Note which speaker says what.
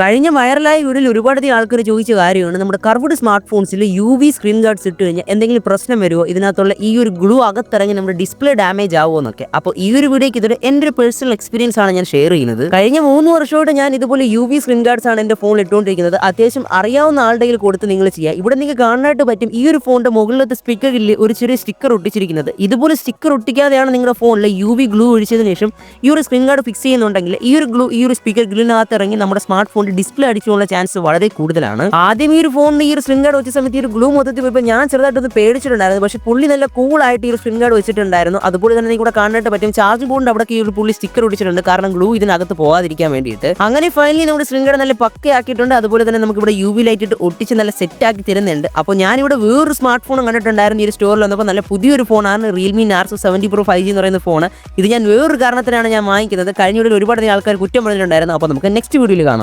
Speaker 1: കഴിഞ്ഞ വൈറലായ വീഡിയോയിൽ ഒരുപാടധികം ആൾക്കാർ ചോദിച്ച കാര്യമാണ് നമ്മുടെ കർവ്ഡ് സ്മാർട്ട് ഫോൺസിൽ യു വി സ്ക്രീൻ ഗാർഡ്സ് ഇട്ട് കഴിഞ്ഞാൽ എന്തെങ്കിലും പ്രശ്നം വരുമോ ഇതിനകത്തുള്ള ഈ ഒരു ഗ്ലൂ അകത്തിറങ്ങി നമ്മുടെ ഡിസ്പ്ലേ ഡാമേജ് ആവുമോ എന്നൊക്കെ. അപ്പോൾ ഈ ഒരു വീഡിയോയ്ക്ക് ഇതൊരു എന്റെ ഒരു പേഴ്സണൽ എക്സ്പീരിയൻസ് ആണ് ഞാൻ ഷെയർ ചെയ്യുന്നത്. കഴിഞ്ഞ മൂന്ന് വർഷമായിട്ട് ഞാൻ ഇതുപോലെ യു വി സ്ക്രീൻ ഗാർഡ്സ് ആണ് എന്റെ ഫോണിൽ ഇട്ടുകൊണ്ടിരിക്കുന്നത്. അത്യാവശ്യം അറിയാവുന്ന ആളുടെ കൊടുത്ത് നിങ്ങൾ ചെയ്യുക ഇവിടെ നിങ്ങൾക്ക് കാണാനായിട്ട് പറ്റും ഈ ഒരു ഫോണിന്റെ മുകളിലത്തെ സ്പീക്കറിൽ ഒരു ചെറിയ സ്റ്റിക്കർ ഒട്ടിച്ചിരിക്കുന്നത്. ഇതുപോലെ സ്റ്റിക്കർ ഒട്ടിക്കാതെയാണ് നിങ്ങളുടെ ഫോണിൽ യു വി ഗ്ലൂ ഒഴിച്ചതിന് ശേഷം ഈ ഒരു സ്ക്രീൻ ഗാർഡ് ഫിക്സ് ചെയ്യുന്നുണ്ടെങ്കിൽ ഈ ഒരു ഗ്ലൂ ഈ ഒരു സ്പീക്കർ ഗ്ലൂവിനകത്ത് ഇറങ്ങി നമ്മുടെ സ്മാർട്ട് ഫോണിൽ ഡിസ്പ്ലേ അടിച്ചുള്ള ചാൻസ് വളരെ കൂടുതലാണ്. ആദ്യം ഈ ഒരു ഫോണിന് ഈ ഒരു സ്ക്രീൻ ഗാർഡ് വെച്ച സമയത്ത് ഈ ഒരു ഗ്ലൂ മൊത്തത്തിൽ പോയപ്പോൾ ഞാൻ ചെറുതായിട്ടൊന്ന് പേടിച്ചിട്ടുണ്ടായിരുന്നു. പക്ഷേ പുള്ളി നല്ല കൂളായിട്ട് ഈ ഒരു സ്ക്രീൻ ഗാർഡ് വെച്ചിട്ടുണ്ടായിരുന്നു. അതുപോലെ തന്നെ കൂടെ കാണാനായിട്ട് പറ്റും. ചാർജ് ബോർഡിന്റെ അവിടെ ഈ ഒരു പുള്ളി സ്റ്റിക്കർ ഒടിച്ചിട്ടുണ്ട് കാരണം ഗ്ലൂ ഇതിനകത്ത് പോകാതിരിക്കാൻ വേണ്ടിയിട്ട്. അങ്ങനെ ഫൈനലി നമ്മുടെ സ്ക്രീൻ ഗാർഡ് നല്ല പക്കയാക്കിയിട്ടുണ്ട്. അതുപോലെ തന്നെ നമുക്ക് ഇവിടെ യു വി ലൈറ്റ് ഇട്ട് ഒട്ടിച്ച് നല്ല സെറ്റ് ആക്കി തരുന്നുണ്ട്. അപ്പോൾ ഞാനിവിടെ വേറൊരു സ്മാർട്ട് ഫോൺ കണ്ടിട്ടുണ്ടായിരുന്നു ഈ ഒരു സ്റ്റോറിൽ വന്നപ്പോൾ. നല്ല പുതിയൊരു ഫോണാണ് Realme Narzo seventy pro five G എന്ന് പറയുന്ന ഫോൺ ഇത് ഞാൻ വേറൊരു കാരണത്തിനാണ് ഞാൻ വാങ്ങിക്കുന്നത്. കഴിഞ്ഞ ഒരുപാട് ആൾക്കാർ കുറ്റം പറഞ്ഞിട്ടുണ്ടായിരുന്നു. അപ്പോൾ നമുക്ക് നെക്സ്റ്റ് വീഡിയോയിൽ കാണാം.